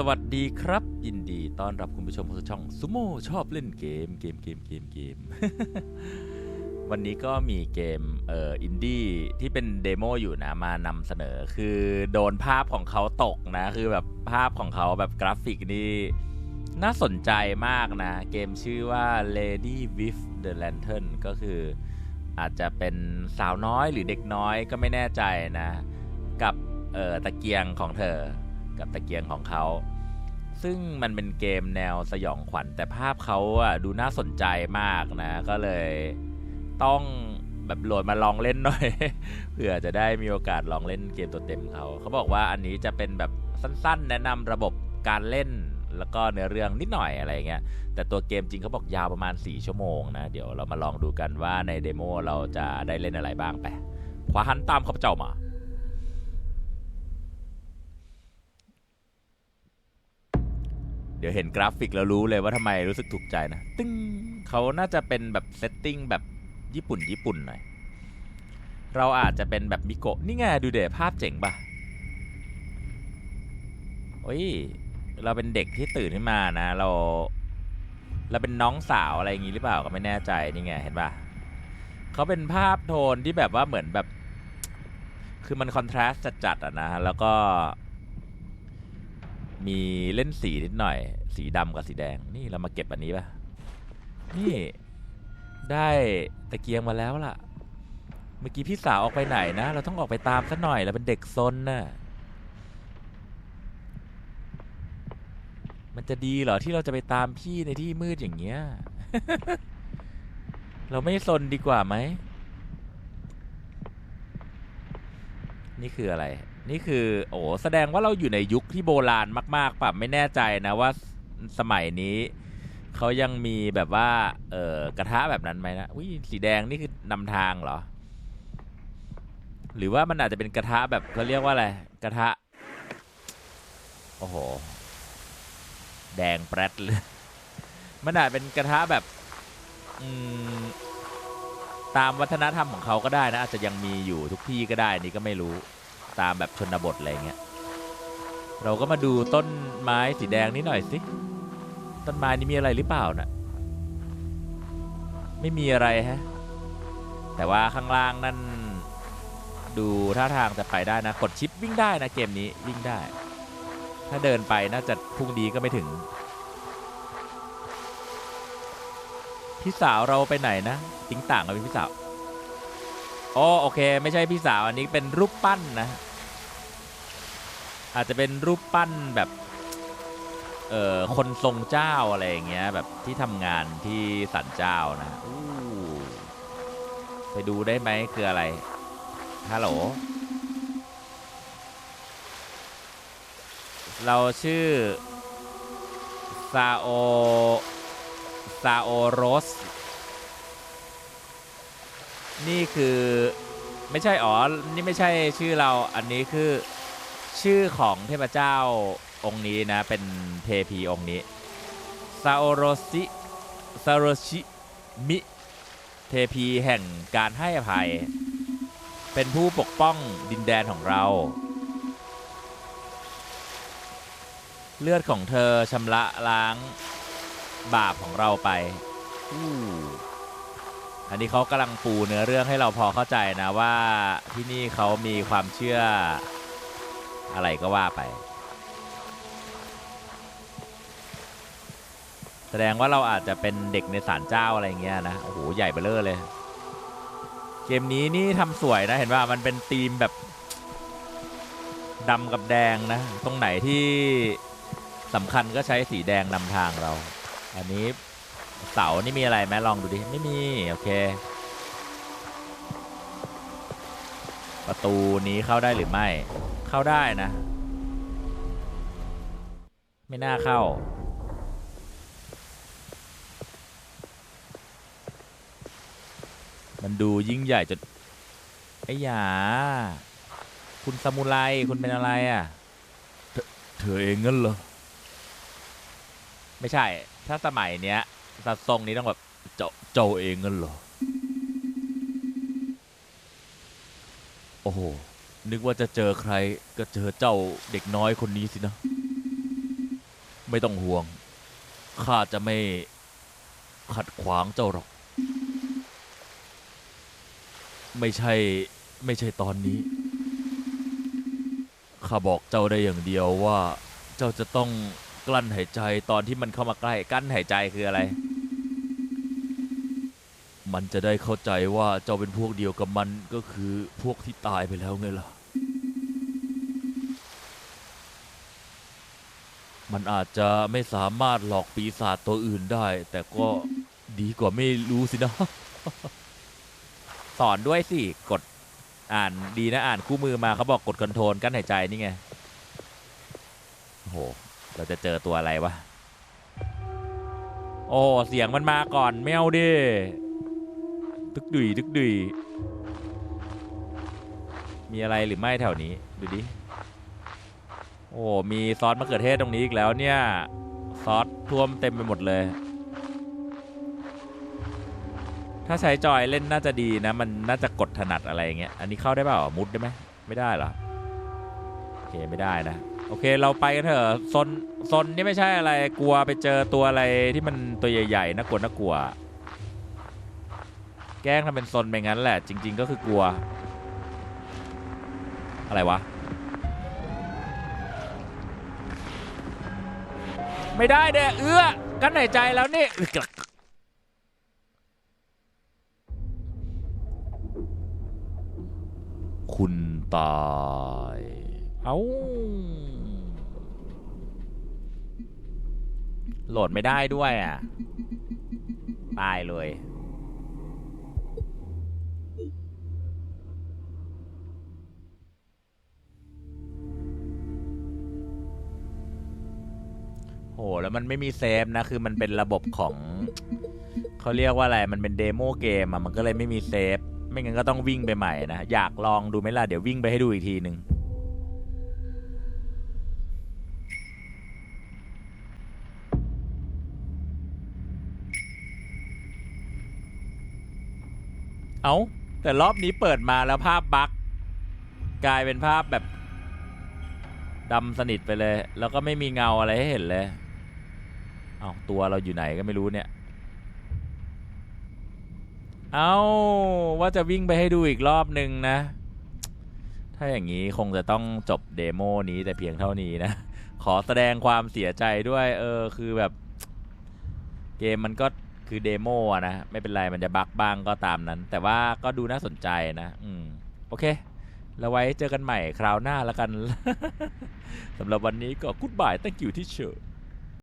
สวัสดีครับ ยินดีต้อนรับคุณผู้ชมเข้าสู่ช่องซูโม่ชอบเล่นเกมเกมเกมเกมเกม วันนี้ก็มีเกมเอ่ออินดี้ที่เป็นเดโมอยู่นะมานำเสนอคือโดนภาพของเขาตกนะ คือแบบภาพของเขาแบบกราฟิกนี่น่าสนใจมากนะ เกมชื่อว่า Lady with the Lantern ก็คืออาจจะเป็นสาวน้อยหรือเด็กน้อยก็ไม่แน่ใจนะ กับเอ่อตะเกียงของเธอ กับตะเกียงของเขา ซึ่งมันเป็นเกมแนวสยองขวัญ แต่ภาพเขาอะดูน่าสนใจมากนะ ก็เลยต้องแบบโหลดมาลองเล่นหน่อย เพื่อจะได้มีโอกาสลองเล่นเกมตัวเต็มเขา เขาบอกว่าอันนี้จะเป็นแบบสั้นๆ แนะนำระบบการเล่นแล้วก็เนื้อเรื่องนิดหน่อยอะไรเงี้ย แต่ตัวเกมจริงเขาบอกยาวประมาณ 4 ชั่วโมงนะ เดี๋ยวเรามาลองดูกันว่าในเดโมเราจะได้เล่นอะไรบ้างไป ขวาหันตามข้าพเจ้ามา เดี๋ยวเห็นกราฟิกแล้วรู้เลยว่าทำไมรู้สึกถูกใจนะ ตึ้งเขาน่าจะเป็นแบบเซตติ้งแบบญี่ปุ่นญี่ปุ่นหน่อย เราอาจจะเป็นแบบมิโกะนี่ไงดูเดภาพเจ๋งปะโอ้ย เราเป็นเด็กที่ตื่นขึ้นมานะ เรา เราเป็นน้องสาวอะไรอย่างงี้หรือเปล่าก็ไม่แน่ใจนี่ไงเห็นปะเขาเป็นภาพโทนที่แบบว่าเหมือนแบบ คือมันคอนทราสต์จัดๆอะนะ แล้วก็ มีเล่นสีนิดหน่อย สีดำกับสีแดง นี่เรามาเก็บอันนี้ป่ะนี่ได้ตะเกียงมาแล้วล่ะ เมื่อกี้พี่สาวออกไปไหนนะ เราต้องออกไปตามสักหน่อยเราเป็นเด็กซนน่ะมันจะดีเหรอที่เราจะไปตามพี่ในที่มืดอย่างเงี้ย เราไม่ซนดีกว่าไหม นี่คืออะไร นี่คือ โอ้แสดงว่าเราอยู่ในยุคที่โบราณมาก ๆป่ะไม่แน่ใจนะว่าสมัยนี้เขายังมีแบบว่า เออกระทะแบบนั้นไหมนะอุ้ยสีแดงนี่คือนำทางเหรอ หรือว่ามันอาจจะเป็นกระทะแบบเขาเรียกว่าอะไรกระทะ โอ้โห แดงแปรดเลยมันอาจเป็นกระทะแบบอืมตามวัฒนธรรมของเขาก็ได้นะ อาจจะยังมีอยู่ทุกที่ก็ได้นี่ก็ไม่รู้ ตามแบบชนบทอะไรเงี้ยเราก็มาดูต้นไม้สีแดงนี้หน่อยสิต้นไม้นี้มีอะไรหรือเปล่านะ่ะไม่มีอะไรฮะแต่ว่าข้างล่างนั่นดูท่าทางจะไปได้นะ กดชิปวิ่งได้นะเกมนี้วิ่งได้ ถ้าเดินไปน่าจะพรุ่งนี้ก็ไม่ถึง พี่สาวเราไปไหนนะติ้งต่างกับพี่สาวอ๋อโอเค ไม่ใช่พี่สาวอันนี้เป็นรูปปั้นนะ อาจจะเป็นรูปปั้นแบบเอ่อคนทรงเจ้าอะไรอย่างเงี้ยแบบที่ทำงานที่สันเจ้านะไปดูได้ไหมคืออะไรฮัลโหลเราชื่อซาโอซาโอโรส นี่คือไม่ใช่อ๋อ นี่ไม่ใช่ชื่อเราอันนี้คือ ชื่อของเทพเจ้าองค์นี้นะ เป็นเทพีองค์นี้ซาโอโรซิซาโรชิมิเทพีแห่งการให้อภัย เป็นผู้ปกป้องดินแดนของเรา เลือดของเธอชำระล้างบาปของเราไปอันนี้เขากำลังปูเนื้อเรื่องให้เราพอเข้าใจนะว่าที่นี่เขามีความเชื่อ อะไรก็ว่าไป แสดงว่าเราอาจจะเป็นเด็กในศาลเจ้าอะไรเงี้ยนะโอ้โหใหญ่เบ้อเร่อเลย เกมนี้นี่ทำสวยนะเห็นว่ามันเป็นธีมแบบดำกับแดงนะ ตรงไหนที่สำคัญก็ใช้สีแดงนำทางเรา อันนี้เสานี่มีอะไรไหมลองดูดิ ไม่มี โอเค ประตูนี้เข้าได้หรือไม่ เข้าได้นะ ไม่น่าเข้า มันดูยิ่งใหญ่จนไอ้หยา คุณซามูไรคุณเป็นอะไรอะเธอเธอเองงั้นเหรอ ไม่ใช่ ถ้าสมัยเนี้ยสัดทรงนี้ต้องแบบเจ้าเจ้าเองงั้นเหรอ โอ้โห นึกว่าจะเจอใครก็เจอเจ้าเด็กน้อยคนนี้สินะ ไม่ต้องห่วง ข้าจะไม่ขัดขวางเจ้าหรอก ไม่ใช่ไม่ใช่ตอนนี้ ข้าบอกเจ้าได้อย่างเดียวว่า เจ้าจะต้องกลั้นหายใจตอนที่มันเข้ามาใกล้ กลั้นหายใจคืออะไร มันจะได้เข้าใจว่าเจ้าเป็นพวกเดียวกับมันก็คือพวกที่ตายไปแล้วไงล่ะ มันอาจจะไม่สามารถหลอกปีศาจตัวอื่นได้ แต่ก็ดีกว่าไม่รู้สินะ สอนด้วยสิ กดอ่านดีนะอ่านคู่มือมาเขาบอกกดคอนโทรลกั้นหายใจนี่ไงโอ้โหเราจะเจอตัวอะไรวะ โอ้ เสียงมันมาก่อนไม่เอา ดึกดุยตึกดุยมีอะไรหรือไม่แถวนี้ ดูดิ โอ้ มีซอสมะเขือเทศตรงนี้อีกแล้วเนี่ย ซอสท่วมเต็มไปหมดเลย ถ้าใช้จอยเล่นน่าจะดีนะ มันน่าจะกดถนัดอะไรเงี้ย อันนี้เข้าได้เปล่ามุดได้ไหม ไม่ได้เหรอ โอเคไม่ได้นะ โอเคเราไปกันเถอะซนซนนี่ไม่ใช่อะไร กลัวไปเจอตัวอะไรที่มันตัวใหญ่ๆน่ากลัวน่ากลัว แกล้งทำเป็นซนไปงั้นแหละ จริง ๆ ก็คือกลัว อะไรวะ ไม่ได้เด้เอื้อกันหายใจแล้วนี่คุณตาย เอาโหลดไม่ได้ด้วยอะ ตายเลย โหแล้วมันไม่มีเซฟนะ คือมันเป็นระบบของเขาเรียกว่าอะไร มันเป็นเดโมเกมอะมันก็เลยไม่มีเซฟ ไม่งั้นก็ต้องวิ่งไปใหม่นะ อยากลองดูไหมล่ะ เดี๋ยววิ่งไปให้ดูอีกทีหนึ่งเอาแต่รอบนี้เปิดมาแล้วภาพบั๊กกลายเป็นภาพแบบดำสนิทไปเลย แล้วก็ไม่มีเงาอะไรให้เห็นเลย เอาตัวเราอยู่ไหนก็ไม่รู้เนี่ย เอาว่าจะวิ่งไปให้ดูอีกรอบหนึ่งนะ ถ้าอย่างนี้คงจะต้องจบเดโมนี้แต่เพียงเท่านี้นะ ขอแสดงความเสียใจด้วย เออ คือแบบ เกมมันก็คือเดโมอะนะ ไม่เป็นไร มันจะบั๊กบ้างก็ตามนั้น แต่ว่าก็ดูน่าสนใจนะ อืม โอเคแล้วไว้เจอกันใหม่คราวหน้าแล้วกัน สำหรับวันนี้ก็ goodbye thank you teacher